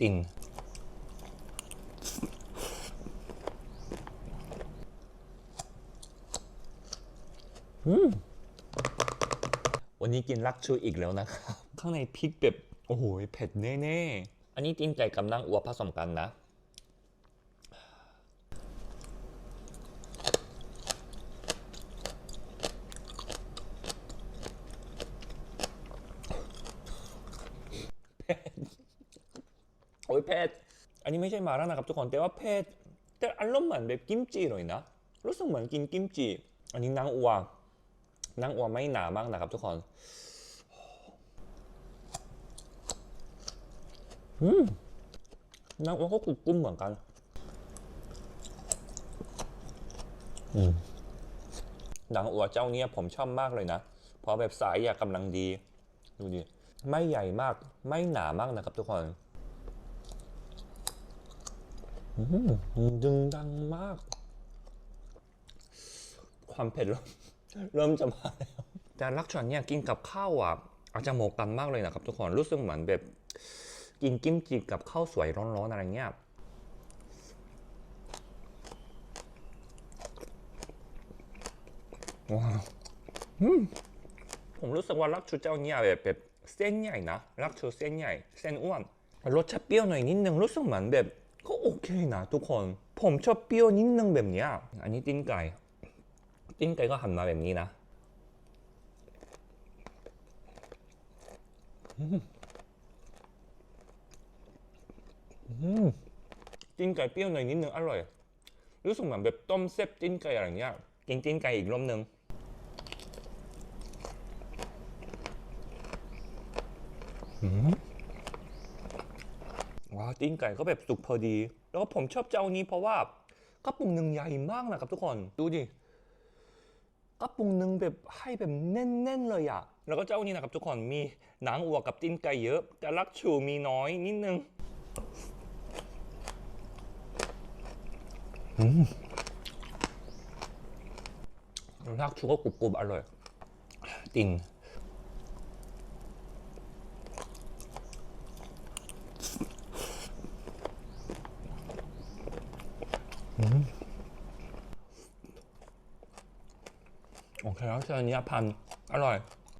ตินอืมวันนี้กินลักชูอีกแล้วนะครับ ข้างในพริกแบบ โอ้โหเผ็ดแน่ๆ อันนี้ตีนไก่กับนางอัวผสมกันนะ โอ้ยเผ็ดอันนี้ไม่ใช่มาแล้วนะครับทุกคน แต่ว่าเผ็ดแต่อารมณ์เหมือนแบบกิ มจิเลยนะรู้สึกเหมือนกินกิมจิอันนี้นางอัวนางอัวไม่หนามากนะครับทุกคนอืมนางอัวก็กรุบกรุ้มเหมือนกันอืมนางอัวเจ้าเนี้ยผมชอบมากเลยนะ เพราะแบบสายอยากกำลังดี ดูดิ ไม่ใหญ่มาก ไม่หนามากนะครับทุกคน ดึงดังมาก ความเผ็ดเริ่มเริ่มจะมาแล้วแต่ลักชันเนี่ยกินกับข้าวอะอาจจะโมกันมากเลยนะครับ ทุกคนรู้สึกเหมือนแบบกินกิมจิกับข้าวสวยร้อนๆอะไรเงี้ยว้าวอืมผมรู้สึกว่าลักชูเจ้าเนี่ยแบบแบบเส้นใหญ่นะลักชูเส้นใหญ่ เส้นอ้วนรสชาติเปรี้ยวหน่อยนิดนึงรู้สึกเหมือนแบบ ก็โอเคนะทุกคน ผมชอบเปรี้ยวนิดนึงแบบนี้อันนี้ตีนไก่ตีนไก่ก็หั่นมาแบบนี้นะอืมอืมตีนไก่เปรี้ยวหน่อยนิดนึงอร่อย รู้สึกเหมือนแบบต้มเซ็บตีนไก่อะไรเงี้ย กินตีนไก่อีกรอบนึงว้าว ตีนไก่ก็แบบสุกพอดี แล้วก็ผมชอบเจ้านี้เพราะว่ากระปุกหนึ่งใหญ่มากนะครับทุกคนดูดิกระปุกหนึ่งแบบให้แบบแน่นๆเลยอะแล้วก็เจ้านี้นะครับทุกคนมีหนังอัวกับตีนไก่เยอะ แต่ลักชูมีน้อยนิดนึงอืมลักชูก็กรุบๆอร่อยตีน โอเคแล้วเจออันนี้พัน อร่อย